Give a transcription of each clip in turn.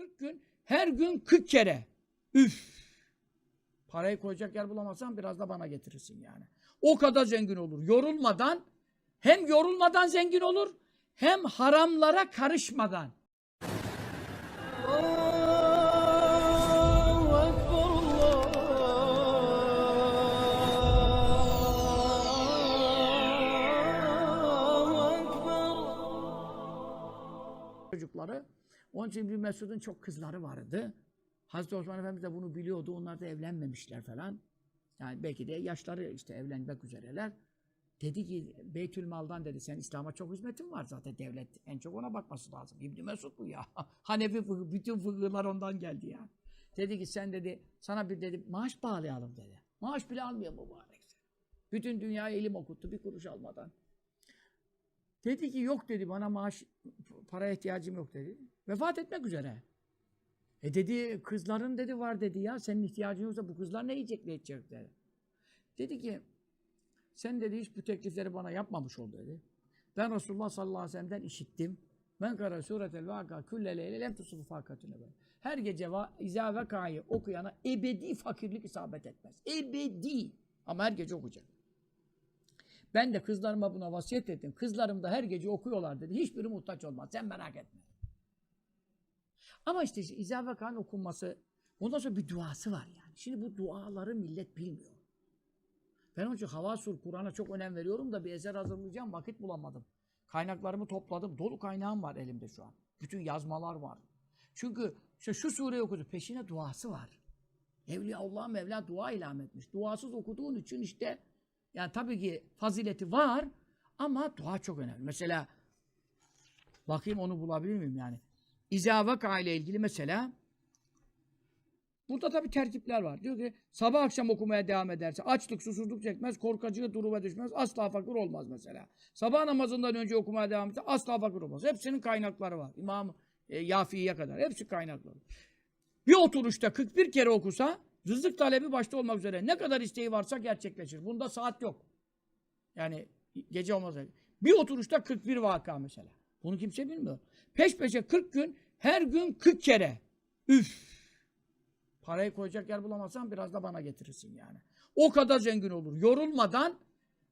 40 gün, her gün 40 kere. Üf! Parayı koyacak yer bulamazsan biraz da bana getirirsin yani. O kadar zengin olur. Yorulmadan, hem yorulmadan zengin olur, hem haramlara karışmadan. çocukları. Onun için bir Mesud'un çok kızları vardı. Hazreti Osman Efendimiz de bunu biliyordu. Onlar da evlenmemişler falan. Yani belki de yaşları işte evlenmek üzereler. Dedi ki Beytül Mal'dan dedi sen İslam'a çok hizmetin var zaten devlet en çok ona bakması lazım. İbn Mesud bu ya. Hanefi fıkıh, bütün fıkıhlar ondan geldi ya. Dedi ki sen dedi sana bir dedi maaş bağlayalım dedi. Maaş bile almıyor mübarek. Bütün dünyaya ilim okuttu bir kuruş almadan. Dedi ki yok dedi bana maaş para ihtiyacım yok dedi. Vefat etmek üzere. E dedi kızların dedi var dedi ya senin ihtiyacın yoksa bu kızlar ne yiyecek ne içecek dedi. Dedi ki sen dedi hiç bu teklifleri bana yapmamış ol dedi. Ben Resulullah sallallahu aleyhi ve sellem'den işittim. Ben kara suretel vaka külle leyle lem tusufu fakatüne böyle. Her gece va, izâ vekâyı okuyana ebedi fakirlik isabet etmez. Ebedi. Ama her gece okuyacak. Ben de kızlarıma buna vasiyet ettim. Kızlarım da her gece okuyorlar dedi. Hiçbiri muhtaç olmaz. Sen merak etme. Ama işte İzâ Vekan okunması ondan sonra bir duası var yani. Şimdi bu duaları millet bilmiyor. Ben onun için Havasur Kur'an'a çok önem veriyorum da bir eser hazırlayacağım. Vakit bulamadım. Kaynaklarımı topladım. Dolu kaynağım var elimde şu an. Bütün yazmalar var. Çünkü işte şu sureyi okudu. Peşine duası var. Evliya Allah Mevla dua ilham etmiş. Duasız okuduğun için işte yani tabii ki fazileti var ama dua çok önemli. Mesela bakayım onu bulabilir miyim yani. İzâ vaka ile ilgili mesela burada tabii terkipler var. Diyor ki sabah akşam okumaya devam ederse açlık susuzluk çekmez, korkacığı duruma düşmez, asla fakir olmaz mesela. Sabah namazından önce okumaya devam ederse asla fakir olmaz. Hepsinin kaynakları var. İmam e, Yafi'ye kadar. Hepsi kaynakları. Bir oturuşta 41 kere okusa rızık talebi başta olmak üzere ne kadar isteği varsa gerçekleşir. Bunda saat yok. Yani gece olmaz. Bir oturuşta 41 vaka mesela. Bunu kimse bilmiyor. Peş peşe 40 gün, her gün 40 kere. Üf! Parayı koyacak yer bulamazsan biraz da bana getirirsin yani. O kadar zengin olur. Yorulmadan,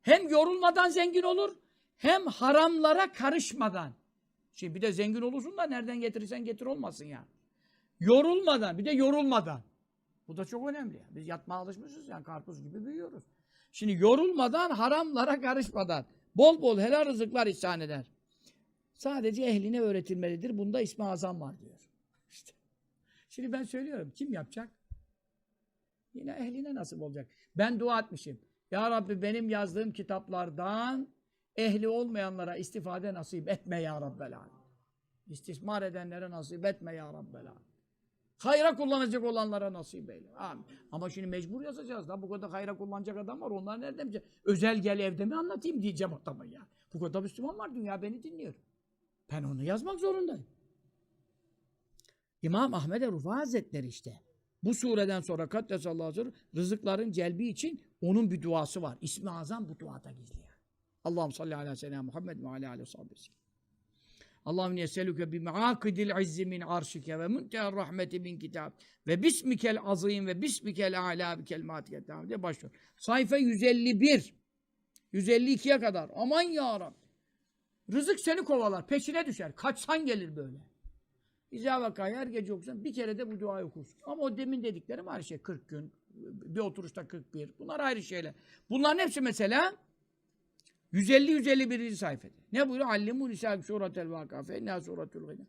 hem yorulmadan zengin olur, hem haramlara karışmadan. Şimdi bir de zengin olursun da nereden getirirsen getir olmasın ya. Yorulmadan, bir de yorulmadan. Bu da çok önemli. Biz yatmaya alışmışız yani karpuz gibi büyüyoruz. Şimdi yorulmadan, haramlara karışmadan, bol bol helal rızıklar ihsan eder. Sadece ehline öğretilmelidir. Bunda ismi azam var diyor. İşte. Şimdi ben söylüyorum. Kim yapacak? Yine ehline nasip olacak. Ben dua etmişim. Ya Rabbi benim yazdığım kitaplardan ehli olmayanlara istifade nasip etme ya Rabbel. İstismar edenlere nasip etme ya Rabbel. Hayra kullanacak olanlara nasip eyle. Amin. Ama şimdi mecbur yazacağız. Da bu kadar hayra kullanacak adam var. Onlar nereden bilecek? Özel gel evde mi anlatayım diyeceğim adama ya. Bu kadar Müslüman var. Dünya beni dinliyor. Ben onu yazmak zorundayım. İmam Ahmed Rufa Hazretleri işte. Bu sureden sonra Kaddesallahu aleyhi ve sellem rızıkların celbi için onun bir duası var. İsmi azam bu duada gizli. Yani. Allah'ım salli ala seyyidina Muhammed ve ala aleyhi ve sellem. Allahümme yeselüke bi me'akidil izzi min arşike ve munteher rahmeti min kitab ve bismikel azim ve bismikel a'la bi kelimatiket tamam diye başlıyor. Sayfa 151 152'ye kadar. Aman ya Rabbi. Rızık seni kovalar, peşine düşer. Kaçsan gelir böyle. İzâ vakâyı her gece okursan bir kere de bu duayı okursun. Ama o demin dediklerim var şey 40 gün, bir oturuşta 41. Bunlar ayrı şeyler. Bunların hepsi mesela 150-151. sayfada. Ne buyuruyor? Allimu nisâb suratel vâkâ fe innâ suratül gînâ.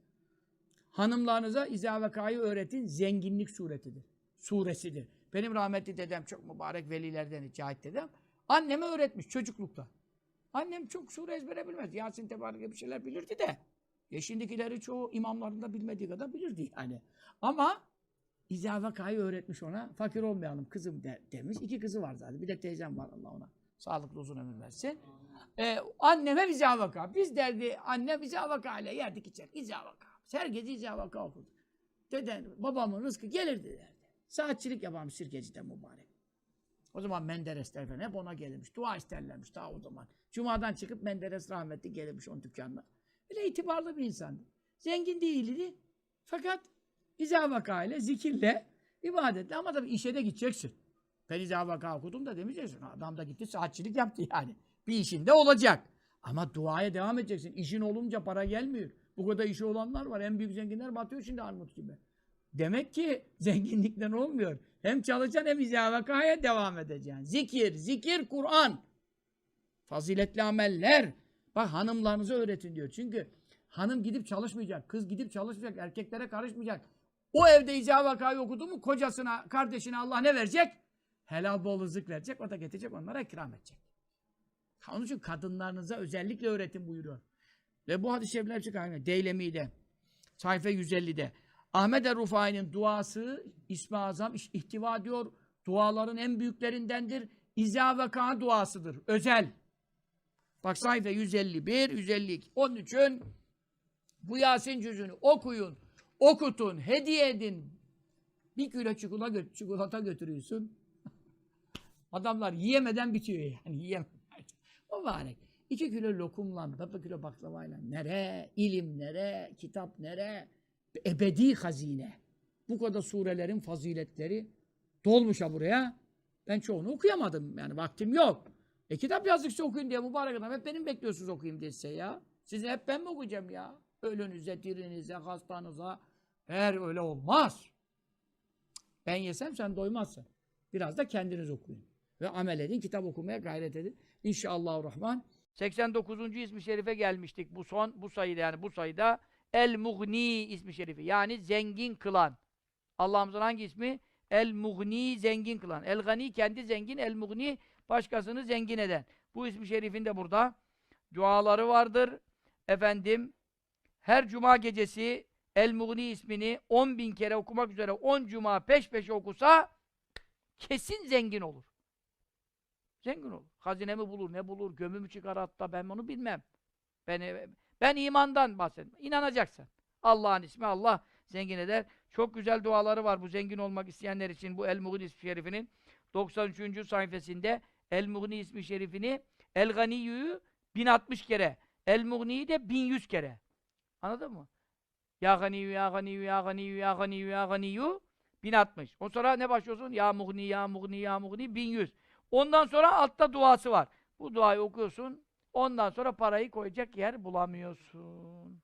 Hanımlarınıza izâ vakâyı öğretin. Zenginlik suretidir. Suresidir. Benim rahmetli dedem çok mübarek velilerden Cahit dedem. Anneme öğretmiş çocuklukta. Annem çok sure ezbere bilmez. Yasin Tebarek gibi şeyler bilirdi de. Ya şimdikileri çoğu imamların da bilmediği kadar bilirdi yani. Ama İzâ vakayı öğretmiş ona. Fakir olmayalım kızım de, demiş. İki kızı var zaten. Bir de teyzem var Allah ona. Sağlıklı uzun ömür versin. Ee, anneme İzâ vaka. Biz derdi annem İzâ vaka ile yerdik içer. İzâ vaka. Her gece İzâ vaka okudu. Deden babamın rızkı gelirdi derdi. Saatçilik yaparmış sirkeciden mübarek. O zaman Menderesler falan hep ona gelirmiş. Dua isterlermiş daha o zaman. Cuma'dan çıkıp Menderes rahmetli gelirmiş onun dükkanına. Öyle itibarlı bir insandı. Zengin değildi. Fakat İza vaka ile, zikirle, ibadetle ama tabii işe de gideceksin. Ben izâ vaka okudum da demeyeceksin. Adam da gitti saatçilik yaptı yani. Bir işinde olacak. Ama duaya devam edeceksin. İşin olunca para gelmiyor. Bu kadar işi olanlar var. En büyük zenginler batıyor şimdi armut gibi. Demek ki zenginlikten olmuyor. Hem çalışacaksın hem izâ vakaya devam edeceksin. Zikir, zikir, Kur'an. Faziletli ameller. Bak hanımlarınıza öğretin diyor. Çünkü hanım gidip çalışmayacak. Kız gidip çalışmayacak. Erkeklere karışmayacak. O evde izâ vakayı okudu mu kocasına, kardeşine Allah ne verecek? Helal bol rızık verecek. O da getirecek onlara ikram edecek. Onun için kadınlarınıza özellikle öğretin buyuruyor. Ve bu hadis-i şerifler aynı. Deylemi'de, sayfa 150'de. Ahmet er-Rufai'nin duası ismi azam ihtiva diyor. Duaların en büyüklerindendir. İzâ veka duasıdır. Özel. Bak sayfa 151, 152. Onun için bu Yasin cüzünü okuyun, okutun, hediye edin. Bir kilo çikolata götürüyorsun. Adamlar yiyemeden bitiyor yani. Yiyemeden. O mübarek. İki kilo lokumla, bir kilo baklavayla nere, ilim nere, kitap nere, ebedi hazine. Bu kadar surelerin faziletleri dolmuş ha buraya. Ben çoğunu okuyamadım. Yani vaktim yok. E kitap yazdıkça okuyun diye mübarek adam. Hep benim bekliyorsunuz okuyayım diye size ya. Sizi hep ben mi okuyacağım ya? Ölünüze, dirinize, hastanıza. Eğer öyle olmaz. Ben yesem sen doymazsın. Biraz da kendiniz okuyun. Ve amel edin, kitap okumaya gayret edin. İnşallahurrahman. 89. ismi şerife gelmiştik. Bu son, bu sayıda yani bu sayıda El Mughni ismi şerifi. Yani zengin kılan. Allah'ımızın hangi ismi? El Mughni zengin kılan. El Gani kendi zengin, El Mughni başkasını zengin eden. Bu ismi şerifin de burada duaları vardır. Efendim her cuma gecesi El Mughni ismini 10 bin kere okumak üzere 10 cuma peş peşe okusa kesin zengin olur. Zengin olur. Hazinemi bulur, ne bulur, gömümü çıkar hatta ben onu bilmem. Ben, ben imandan bahsetmem. İnanacaksın. Allah'ın ismi Allah zengin eder. Çok güzel duaları var bu zengin olmak isteyenler için bu El-Mughni ismi şerifinin 93. sayfasında El-Mughni ismi şerifini El-Ganiyyu'yu 1060 kere, El-Mughni'yi de 1100 kere. Anladın mı? Ya Ganiyyu, Ya Ganiyyu, Ya Ganiyyu, Ya Ganiyyu, Ya Ganiyyu 1060. O sonra ne başlıyorsun? Ya Mughni, Ya Mughni, Ya Mughni 1100. Ondan sonra altta duası var. Bu duayı okuyorsun. Ondan sonra parayı koyacak yer bulamıyorsun.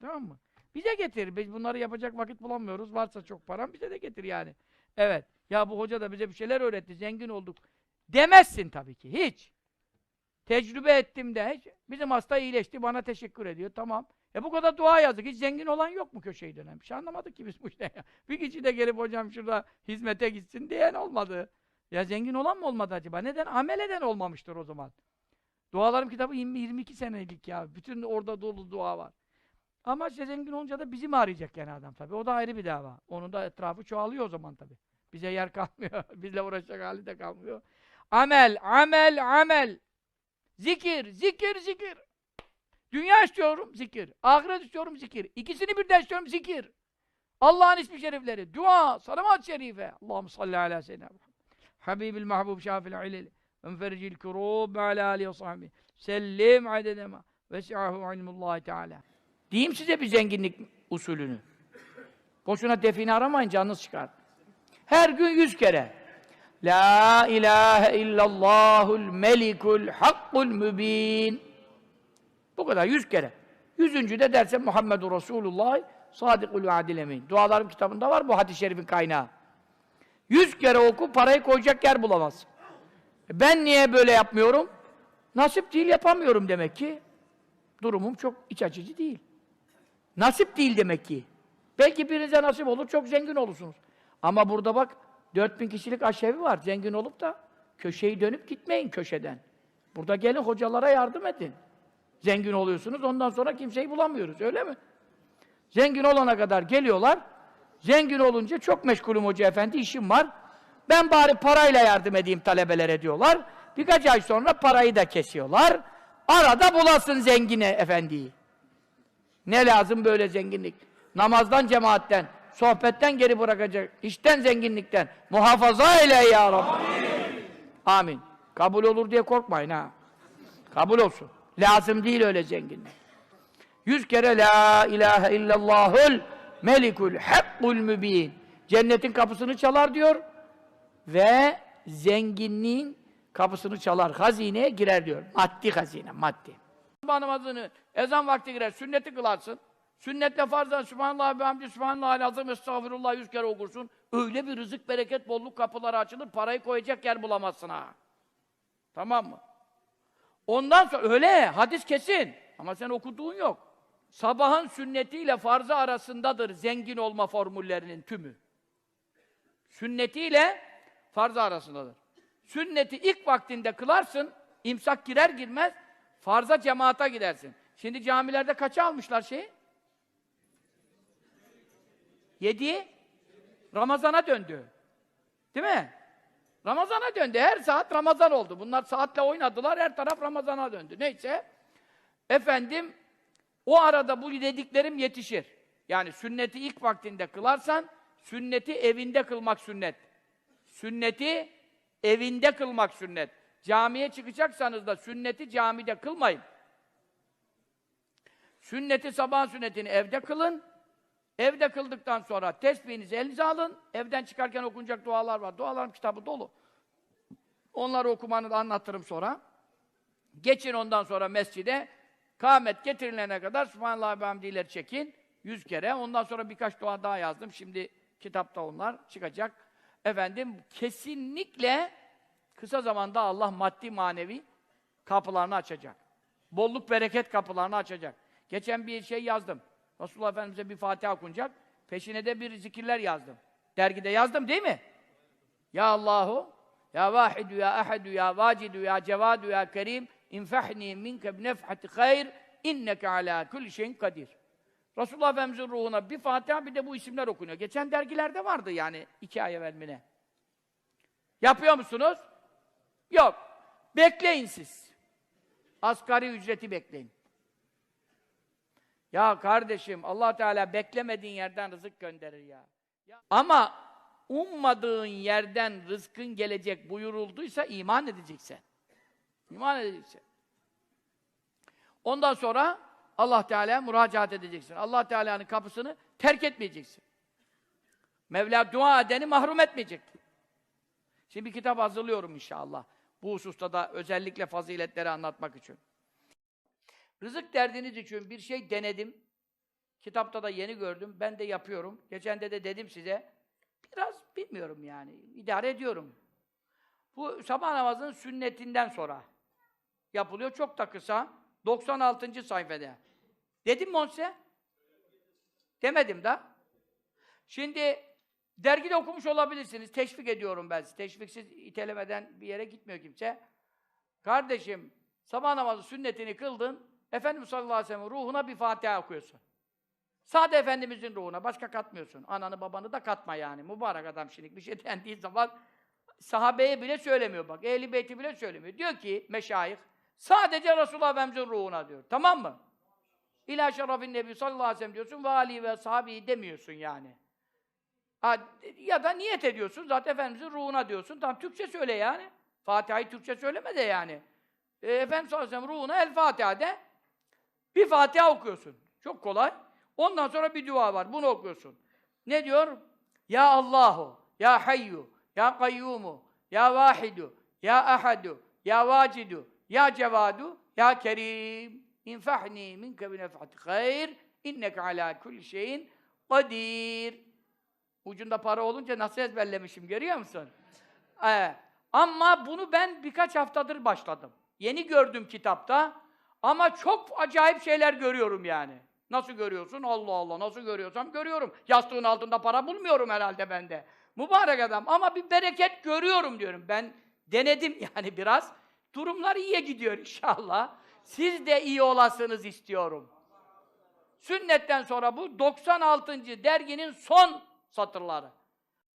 Tamam mı? Bize getir. Biz bunları yapacak vakit bulamıyoruz. Varsa çok param bize de getir yani. Evet. Ya bu hoca da bize bir şeyler öğretti. Zengin olduk. Demezsin tabii ki. Hiç. Tecrübe ettim de hiç. Bizim hasta iyileşti. Bana teşekkür ediyor. Tamam. E bu kadar dua yazdık. Hiç zengin olan yok mu köşeyi dönem? Bir şey anlamadık ki biz bu işte. Bir kişi de gelip hocam şurada hizmete gitsin diyen olmadı. Ya zengin olan mı olmadı acaba? Neden? Amel eden olmamıştır o zaman. Dualarım kitabı 20, 22 senelik ya. Bütün orada dolu dua var. Ama işte zengin olunca da bizi mi arayacak yani adam tabii. O da ayrı bir dava. Onun da etrafı çoğalıyor o zaman tabii. Bize yer kalmıyor. Bizle uğraşacak hali de kalmıyor. Amel, amel, amel. Zikir, zikir, zikir. Dünya istiyorum, zikir. Ahiret istiyorum, zikir. İkisini birden istiyorum, zikir. Allah'ın ismi şerifleri, dua, salavat şerife. Allahümme salli ala seyyidina. Habibil mahbub şafil ilil. Enfericil kurub ala alihi ve sahbihi. Sellim adedema. Vesi'ahu ilmullahi teala. Diyeyim size bir zenginlik usulünü. Boşuna define aramayın, canınız çıkar. Her gün yüz kere. La ilahe illallahul melikul hakkul mübin. Bu kadar, yüz kere. Yüzüncü de derse Muhammedur Resulullah sadikul vaadil emin. Dualarım kitabında var bu hadis-i şerifin kaynağı. Yüz kere oku, parayı koyacak yer bulamazsın. Ben niye böyle yapmıyorum? Nasip değil, yapamıyorum demek ki. Durumum çok iç açıcı değil. Nasip değil demek ki. Belki birinize nasip olur, çok zengin olursunuz. Ama burada bak, 4000 kişilik aşevi var. Zengin olup da köşeyi dönüp gitmeyin köşeden. Burada gelin hocalara yardım edin. Zengin oluyorsunuz, ondan sonra kimseyi bulamıyoruz, öyle mi? Zengin olana kadar geliyorlar, zengin olunca çok meşgulüm hoca efendi, işim var. Ben bari parayla yardım edeyim talebelere diyorlar. Birkaç ay sonra parayı da kesiyorlar. Arada bulasın zengine efendiyi. Ne lazım böyle zenginlik? Namazdan, cemaatten, sohbetten geri bırakacak, işten, zenginlikten. Muhafaza eyle ya Rabbi. Amin. Amin. Kabul olur diye korkmayın ha. Kabul olsun. Lazım değil öyle zenginlik. Yüz kere la ilahe illallahul melikul hakkul mübin. Cennetin kapısını çalar diyor ve zenginliğin kapısını çalar. Hazineye girer diyor. Maddi hazine, maddi. Sabah namazını ezan vakti girer, sünneti kılarsın. Sünnetle farzdan Sübhanallah ve hamdi Sübhanallah lazım estağfirullah yüz kere okursun. Öyle bir rızık, bereket, bolluk kapıları açılır. Parayı koyacak yer bulamazsın ha. Tamam mı? Ondan sonra öyle hadis kesin. Ama sen okuduğun yok. Sabahın sünnetiyle farzı arasındadır zengin olma formüllerinin tümü. Sünnetiyle farzı arasındadır. Sünneti ilk vaktinde kılarsın, imsak girer girmez farza cemaata gidersin. Şimdi camilerde kaça almışlar şeyi? Yedi. Ramazana döndü. Değil mi? Ramazana döndü. Her saat Ramazan oldu. Bunlar saatle oynadılar. Her taraf Ramazana döndü. Neyse. Efendim o arada bu dediklerim yetişir. Yani sünneti ilk vaktinde kılarsan sünneti evinde kılmak sünnet. Sünneti evinde kılmak sünnet. Camiye çıkacaksanız da sünneti camide kılmayın. Sünneti sabah sünnetini evde kılın. Evde kıldıktan sonra tesbihinizi elinize alın. Evden çıkarken okunacak dualar var. Dualarım kitabı dolu. Onları okumanı da anlatırım sonra. Geçin ondan sonra mescide. Kâmet getirilene kadar Subhanallah ve hamdileri çekin. Yüz kere. Ondan sonra birkaç dua daha yazdım. Şimdi kitapta onlar çıkacak. Efendim kesinlikle kısa zamanda Allah maddi manevi kapılarını açacak. Bolluk bereket kapılarını açacak. Geçen bir şey yazdım. Resulullah Efendimiz'e bir Fatiha okunacak. Peşine de bir zikirler yazdım. Dergide yazdım değil mi? Ya Allahu, Ya Vahidu, Ya Ahadu, Ya Vacidu, Ya Cevadu, Ya Kerim, infahni minke bnefhati hayr, inneke ala kulli şeyin kadir. Resulullah Efendimiz'in ruhuna bir Fatiha bir de bu isimler okunuyor. Geçen dergilerde vardı yani iki ay evvel? Yapıyor musunuz? Yok. Bekleyin siz. Asgari ücreti bekleyin. Ya kardeşim Allah Teala beklemediğin yerden rızık gönderir ya. ya. Ama ummadığın yerden rızkın gelecek buyurulduysa iman edeceksin. İman edeceksin. Ondan sonra Allah Teala'ya müracaat edeceksin. Allah Teala'nın kapısını terk etmeyeceksin. Mevla dua edeni mahrum etmeyecek. Şimdi bir kitap hazırlıyorum inşallah. Bu hususta da özellikle faziletleri anlatmak için. Rızık derdiniz için bir şey denedim. Kitapta da yeni gördüm. Ben de yapıyorum. Geçen de de dedim size. Biraz bilmiyorum yani. İdare ediyorum. Bu sabah namazının sünnetinden sonra yapılıyor. Çok da kısa. 96. sayfada. Dedim mi onu size? Demedim da. Şimdi dergide okumuş olabilirsiniz. Teşvik ediyorum ben sizi. Teşviksiz itelemeden bir yere gitmiyor kimse. Kardeşim, sabah namazı sünnetini kıldın. Efendimiz sallallahu aleyhi ve sellem ruhuna bir Fatiha okuyorsun. Sade Efendimizin ruhuna, başka katmıyorsun. Ananı babanı da katma yani. Mübarek adam şimdi bir şey dendiği zaman sahabeye bile söylemiyor bak. Ehli beyti bile söylemiyor. Diyor ki meşayih, sadece Resulullah Efendimizin ruhuna diyor. Tamam mı? İlâ şerefin nebi sallallahu aleyhi ve sellem diyorsun ve ali ve sahabi demiyorsun yani. Ha, ya da niyet ediyorsun zaten Efendimizin ruhuna diyorsun. Tamam Türkçe söyle yani. Fatiha'yı Türkçe söyleme de yani. E, Efendimiz sallallahu aleyhi ve ruhuna El Fatiha'de bir Fatiha okuyorsun. Çok kolay. Ondan sonra bir dua var. Bunu okuyorsun. Ne diyor? Ya Allahu, Ya Hayyu, Ya Kayyumu, Ya Vahidu, Ya Ahadu, Ya Vacidu, Ya Cevadu, Ya Kerim. İnfahni minke bi nef'ati hayr. İnneke ala kulli şeyin kadir. Ucunda para olunca nasıl ezberlemişim görüyor musun? Ee, ama bunu ben birkaç haftadır başladım. Yeni gördüm kitapta. Ama çok acayip şeyler görüyorum yani. Nasıl görüyorsun? Allah Allah nasıl görüyorsam görüyorum. Yastığın altında para bulmuyorum herhalde bende. Mübarek adam ama bir bereket görüyorum diyorum. Ben denedim yani biraz. Durumlar iyiye gidiyor inşallah. Siz de iyi olasınız istiyorum. Sünnetten sonra bu 96. derginin son satırları.